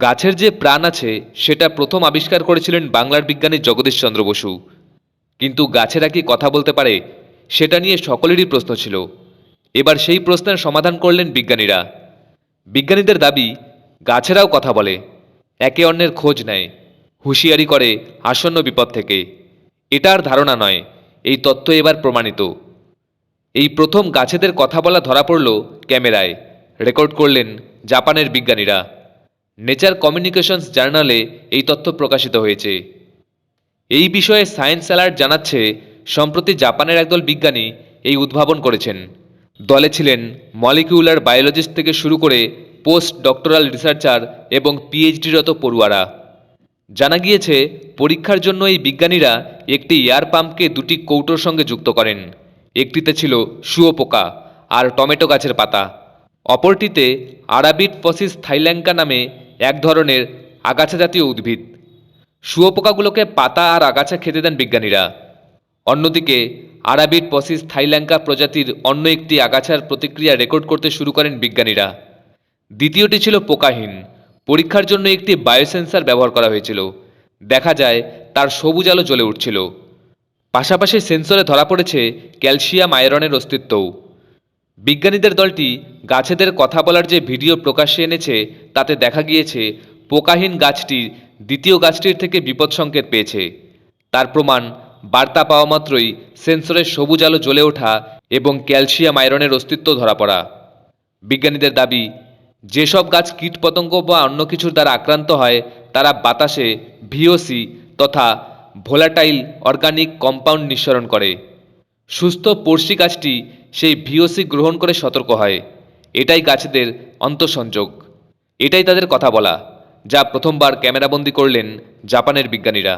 গাছের যে প্রাণ আছে, সেটা প্রথম আবিষ্কার করেছিলেন বাংলার বিজ্ঞানী জগদীশ চন্দ্র বসু। কিন্তু গাছেরা কি কথা বলতে পারে? সেটা নিয়ে সকলেরই প্রশ্ন ছিল। এবার সেই প্রশ্নের সমাধান করলেন বিজ্ঞানীরা। বিজ্ঞানীদের দাবি, গাছেরাও কথা বলে, একে অন্যের খোঁজ নেয়, হুঁশিয়ারি করে আসন্ন বিপদ থেকে। এটা আর ধারণা নয়, এই তত্ত্ব এবার প্রমাণিত। এই প্রথম গাছেদের কথা বলা ধরা পড়ল ক্যামেরায়। রেকর্ড করলেন জাপানের বিজ্ঞানীরা। নেচার কমিউনিকেশনস জার্নালে এই তথ্য প্রকাশিত হয়েছে। এই বিষয়ে সায়েন্স অ্যালার্ট জানাচ্ছে, সম্প্রতি জাপানের একদল বিজ্ঞানী এই উদ্ভাবন করেছেন। দলে ছিলেন মলিকিউলার বায়োলজিস্ট থেকে শুরু করে পোস্ট ডক্টরাল রিসার্চার এবং পিএইচডিরত পড়ুয়ারা। জানা গিয়েছে, পরীক্ষার জন্য এই বিজ্ঞানীরা একটি এয়ার পাম্পকে দুটি কৌটোর সঙ্গে যুক্ত করেন। একটিতে ছিল শুয়োপোকা আর টমেটো গাছের পাতা। অপরটিতে আরাবিট ফসিস থাইল্যাঙ্কা নামে এক ধরনের আগাছা জাতীয় উদ্ভিদ। শুয়োপোকাগুলোকে পাতা আর আগাছা খেতে দেন বিজ্ঞানীরা। অন্যদিকে আরাবিট পসিস থাইল্যাঙ্কা প্রজাতির অন্য একটি আগাছার প্রতিক্রিয়া রেকর্ড করতে শুরু করেন বিজ্ঞানীরা। দ্বিতীয়টি ছিল পোকাহীন। পরীক্ষার জন্য একটি বায়োসেন্সার ব্যবহার করা হয়েছিল। দেখা যায়, তার সবুজ আলো জ্বলে উঠছিল। পাশাপাশি সেন্সরে ধরা পড়েছে ক্যালসিয়াম আয়রনের অস্তিত্বও। বিজ্ঞানীদের দলটি গাছেদের কথা বলার যে ভিডিও প্রকাশ্যে এনেছে, তাতে দেখা গিয়েছে, পোকাহীন গাছটি দ্বিতীয় গাছটির থেকে বিপদ সংকেত পেয়েছে। তার প্রমাণ বার্তা পাওয়া মাত্রই সেন্সরের সবুজ আলো জ্বলে ওঠা এবং ক্যালসিয়াম আয়রনের অস্তিত্ব ধরা পড়া। বিজ্ঞানীদের দাবি, যেসব গাছ কীটপতঙ্গ বা অন্য কিছুর দ্বারা আক্রান্ত হয়, তারা বাতাসে ভিওসি তথা ভোলাটাইল অর্গানিক কম্পাউন্ড নিঃসরণ করে। সুস্থ পড়শি গাছটি সেই ভিওসি গ্রহণ করে সতর্ক হয়। এটাই গাছদের অন্তঃসংযোগ। এটাই তাদের কথা বলা, যা প্রথমবার ক্যামেরাবন্দি করলেন জাপানের বিজ্ঞানীরা।